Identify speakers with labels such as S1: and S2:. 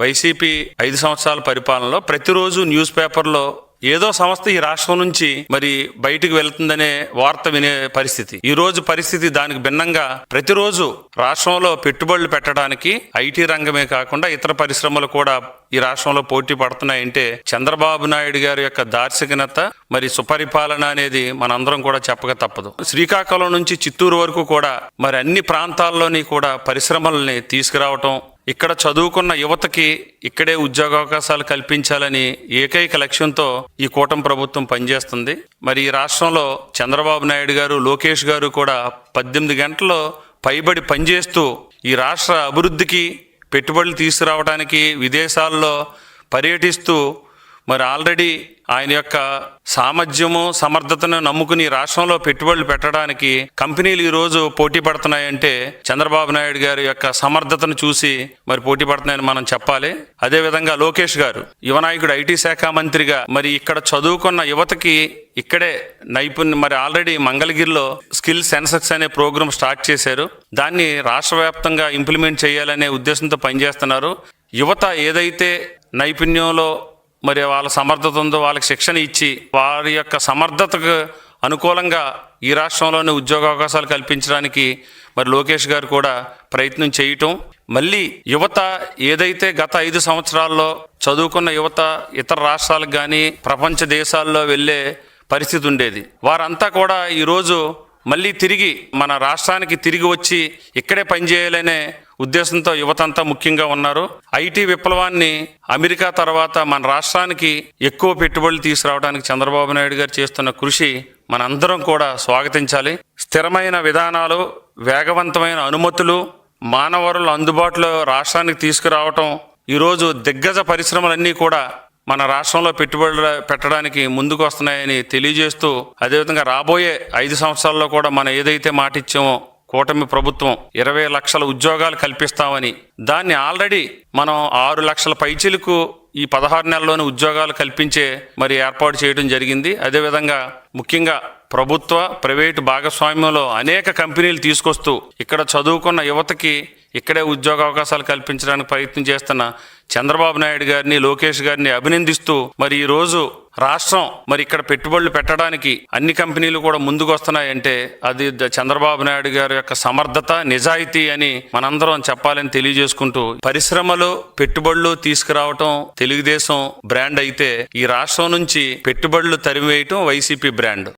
S1: YCP ఐదు సంవత్సరాల పరిపాలనలో ప్రతిరోజు న్యూస్ పేపర్లో ఏదో సంస్థ ఈ రాష్ట్రం నుంచి మరి బయటికి వెళ్తుందనే వార్త వినే పరిస్థితి. ఈ రోజు పరిస్థితి దానికి భిన్నంగా ప్రతిరోజు రాష్ట్రంలో పెట్టుబడులు పెట్టడానికి ఐటీ రంగమే కాకుండా ఇతర పరిశ్రమలు కూడా ఈ రాష్ట్రంలో పోటీ పడుతున్నాయంటే చంద్రబాబు నాయుడు గారి యొక్క దార్శనికత మరి సుపరిపాలన అనేది మనందరం కూడా చెప్పక తప్పదు. శ్రీకాకుళం నుంచి చిత్తూరు వరకు కూడా మరి అన్ని ప్రాంతాల్లోని కూడా పరిశ్రమల్ని తీసుకురావటం ఇక్కడ చదువుకున్న యువతకి ఇక్కడే ఉద్యోగావకాశాలు కల్పించాలని ఏకైక లక్ష్యంతో ఈ కూటమి ప్రభుత్వం పనిచేస్తుంది. మరి ఈ రాష్ట్రంలో చంద్రబాబు నాయుడు గారు లోకేష్ గారు కూడా పద్దెనిమిది గంటల్లో పైబడి పనిచేస్తూ ఈ రాష్ట్ర అభివృద్ధికి పెట్టుబడులు తీసుకురావడానికి విదేశాల్లో పర్యటిస్తూ మరి ఆల్రెడీ ఆయన యొక్క సామర్థ్యము సమర్థతను నమ్ముకుని రాష్ట్రంలో పెట్టుబడులు పెట్టడానికి కంపెనీలు ఈరోజు పోటీ పడుతున్నాయంటే చంద్రబాబు నాయుడు గారి యొక్క సమర్థతను చూసి మరి పోటీ పడుతున్నాయని మనం చెప్పాలి. అదేవిధంగా లోకేష్ గారు యువనాయకుడు ఐటీ శాఖ మంత్రిగా మరి ఇక్కడ చదువుకున్న యువతకి ఇక్కడే నైపుణ్యం మరి ఆల్రెడీ మంగళగిరిలో స్కిల్ సెన్సెక్స్ అనే ప్రోగ్రామ్ స్టార్ట్ చేశారు. దాన్ని రాష్ట్ర వ్యాప్తంగా ఇంప్లిమెంట్ చేయాలనే ఉద్దేశంతో పనిచేస్తున్నారు. యువత ఏదైతే నైపుణ్యంలో మరి వాళ్ళ సమర్థత ఉందో వాళ్ళకి శిక్షణ ఇచ్చి వారి యొక్క సమర్థతకు అనుకూలంగా ఈ రాష్ట్రంలోనే ఉద్యోగ అవకాశాలు కల్పించడానికి మరి లోకేష్ గారు కూడా ప్రయత్నం చేయటం. మళ్ళీ యువత ఏదైతే గత ఐదు సంవత్సరాల్లో చదువుకున్న యువత ఇతర రాష్ట్రాలకు కానీ ప్రపంచ దేశాల్లో వెళ్ళే పరిస్థితి ఉండేది. వారంతా కూడా ఈరోజు మళ్ళీ తిరిగి మన రాష్ట్రానికి తిరిగి వచ్చి ఇక్కడే పనిచేయాలనే ఉద్దేశంతో యువతంతా ముఖ్యంగా ఉన్నారు. ఐటీ విప్లవాన్ని అమెరికా తర్వాత మన రాష్ట్రానికి ఎక్కువ పెట్టుబడులు తీసుకురావడానికి చంద్రబాబు నాయుడు గారు చేస్తున్న కృషి మనందరం కూడా స్వాగతించాలి. స్థిరమైన విధానాలు వేగవంతమైన అనుమతులు మానవ వనరులు అందుబాటులో రాష్ట్రానికి తీసుకురావటం ఈరోజు దిగ్గజ పరిశ్రమలన్నీ కూడా మన రాష్ట్రంలో పెట్టుబడులు పెట్టడానికి ముందుకు వస్తున్నాయని తెలియజేస్తూ అదేవిధంగా రాబోయే ఐదు సంవత్సరాల్లో కూడా మనం ఏదైతే మాట ఇచ్చామో కూటమి ప్రభుత్వం ఇరవై లక్షల ఉద్యోగాలు కల్పిస్తామని దాన్ని ఆల్రెడీ మనం ఆరు లక్షల పైచీలకు ఈ పదహారు నెలల్లోని ఉద్యోగాలు కల్పించే మరి ఏర్పాటు చేయడం జరిగింది. అదేవిధంగా ముఖ్యంగా ప్రభుత్వ ప్రైవేటు భాగస్వామ్యంలో అనేక కంపెనీలు తీసుకొస్తూ ఇక్కడ చదువుకున్న యువతకి ఇక్కడే ఉద్యోగ అవకాశాలు కల్పించడానికి ప్రయత్నం చేస్తున్న చంద్రబాబు నాయుడు గారిని లోకేష్ గారిని అభినందిస్తూ మరి ఈ రోజు రాష్ట్రం మరి ఇక్కడ పెట్టుబడులు పెట్టడానికి అన్ని కంపెనీలు కూడా ముందుకు వస్తున్నాయంటే అది చంద్రబాబు నాయుడు గారి యొక్క సమర్థత నిజాయితీ అని మనందరం చెప్పాలని తెలియజేసుకుంటూ పరిశ్రమలు పెట్టుబడులు తీసుకురావటం తెలుగుదేశం బ్రాండ్ అయితే ఈ రాష్ట్రం నుంచి పెట్టుబడులు తరిమివేయటం వైసీపీ బ్రాండ్.